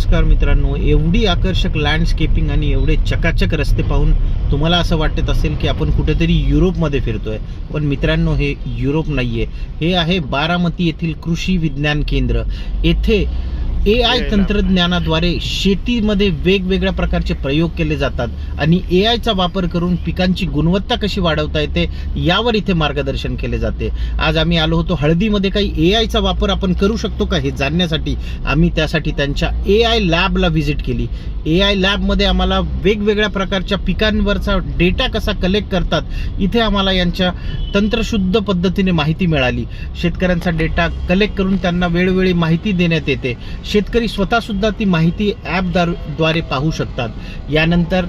नमस्कार मित्रांनो. एवढी आकर्षक लँडस्केपिंग आणि एवढे चकाचक रस्ते पाहून तुम्हाला असं वाटत असेल की आपण कुठेतरी युरोपमध्ये फिरतोय. पण मित्रांनो हे युरोप नाहीये. हे आहे बारामती येथील कृषी विज्ञान केंद्र. येथे ए आय तंत्रज्ञानाद्वारे शेतीमध्ये वेगवेगळ्या प्रकारचे प्रयोग केले जातात आणि ए आयचा वापर करून पिकांची गुणवत्ता कशी वाढवता येते यावर इथे मार्गदर्शन केले जाते. आज आम्ही आलो होतो हळदीमध्ये. काही ए आयचा वापर आपण करू शकतो का हे जाणण्यासाठी? आम्ही त्यासाठी त्यांच्या ए आय लॅबला व्हिजिट केली. ए आय लॅबमध्ये आम्हाला वेगवेगळ्या प्रकारच्या पिकांवरचा डेटा कसा कलेक्ट करतात इथे आम्हाला यांच्या तंत्रशुद्ध पद्धतीने माहिती मिळाली. शेतकऱ्यांचा डेटा कलेक्ट करून त्यांना वेळोवेळी माहिती देण्यात येते. शेतकरी स्वतः सुद्धा ती माहिती ॲपद्वारे पाहू शकतात. यानंतर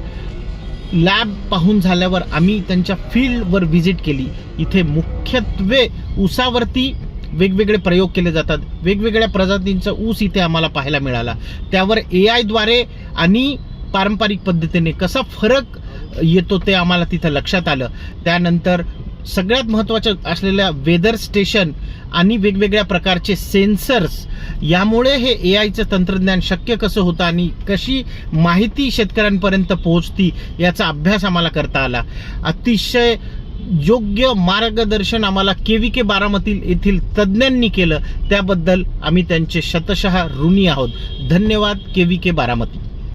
लॅब पाहून झाल्यावर आम्ही त्यांच्या फील्डवर व्हिजिट केली. इथे मुख्यत्वे ऊसावरती वेगवेगळे प्रयोग केले जातात. वेगवेगळ्या प्रजातींचा ऊस इथे आम्हाला पाहायला मिळाला. त्यावर ए आयद्वारे आणि पारंपरिक पद्धतीने कसा फरक येतो ते आम्हाला तिथं लक्षात आलं. त्यानंतर सगळ्यात महत्त्वाचं असलेल्या वेदर स्टेशन आणि वेगवेगळ्या प्रकारचे सेन्सर्स यामुळे हे ए आयचं तंत्रज्ञान शक्य कसं होतं आणि कशी माहिती शेतकऱ्यांपर्यंत पोहोचती याचा अभ्यास आम्हाला करता आला. अतिशय योग्य मार्गदर्शन आम्हाला के व्ही के बारामती येथील तज्ज्ञांनी केलं. त्याबद्दल आम्ही त्यांचे शतशः ऋणी आहोत. धन्यवाद के व्ही के बारामती.